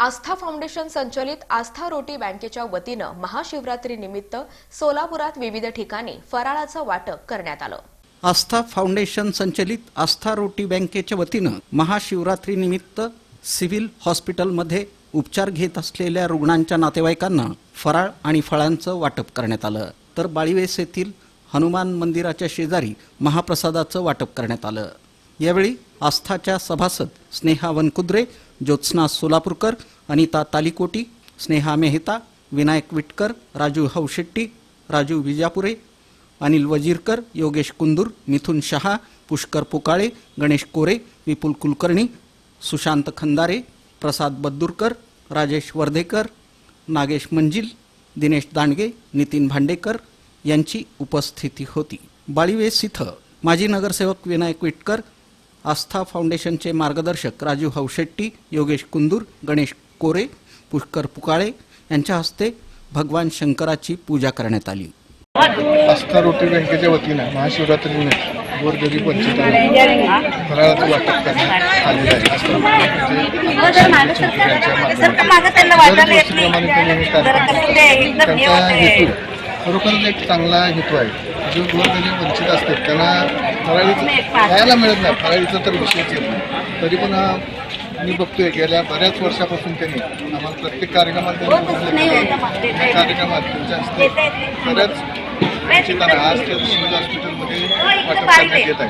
आस्था foundation संचलित आस्था रोटी बँकेच्या वतीनं महाशिवरात्रीनिमित्त सोलापुरात विविध ठिकाणी फराळाचं वाटप करण्यात आलं. आस्था फाउंडेशन संचलित आस्था रोटी बँकेच्या वतीनं महाशिवरात्रीनिमित्त सिव्हिल हॉस्पिटलमध्ये उपचार घेत असलेल्या रुग्णांच्या नातेवाईकांना फराळ आणि फळांचं वाटप करण्यात आलं. तर बाळीवेस येथील हनुमान मंदिराच्या शेजारी महाप्रसादाचं वाटप करण्यात आलं. यावेळी आस्थाच्या सभासद स्नेहा वनकुद्रे ज्योत्स्ना सोलापूरकर अनिता तालिकोटी स्नेहा मेहता विनायक विटकर राजू हौशेट्टी राजू विजापुरे अनिल वजीरकर योगेश कुंदूर मिथुन शहा पुष्कर पुकाळे गणेश कोरे विपुल कुलकर्णी सुशांत खंदारे प्रसाद बद्दूरकर राजेश वर्धेकर नागेश मंजिल दिनेश दांडगे नितीन भांडेकर यांची उपस्थिती होती. बाळीवेस इथं माजी नगरसेवक विनायक विटकर आस्था फाउंडेशनचे मार्गदर्शक राजू हौशेट्टी योगेश कुंदूर गणेश कोरे पुष्कर पुकाळे यांच्या हस्ते भगवान शंकराची पूजा करण्यात आली आस्था रोटी बँकेच्या वतीनं महाशिवरात्रीने गोरगरीब वंचितांना फराळाचं वाटप करण्यात आलेलं आहे हे खरोखरच एक चांगला हेतू आहे जो गोरगरीब वंचित असतात त्यांना फराळीचं खायला मिळत नाही. फराळीचा तर विषयच येत नाही. तरी पण हा मी बघतोय गेल्या बऱ्याच वर्षापासून त्यांनी आम्हाला प्रत्येक कार्यक्रमात त्यांनी कार्यक्रमात त्यांच्या हस्ते बऱ्याच आज त्या हॉस्पिटलमध्ये वाटप करण्यात येत आहे.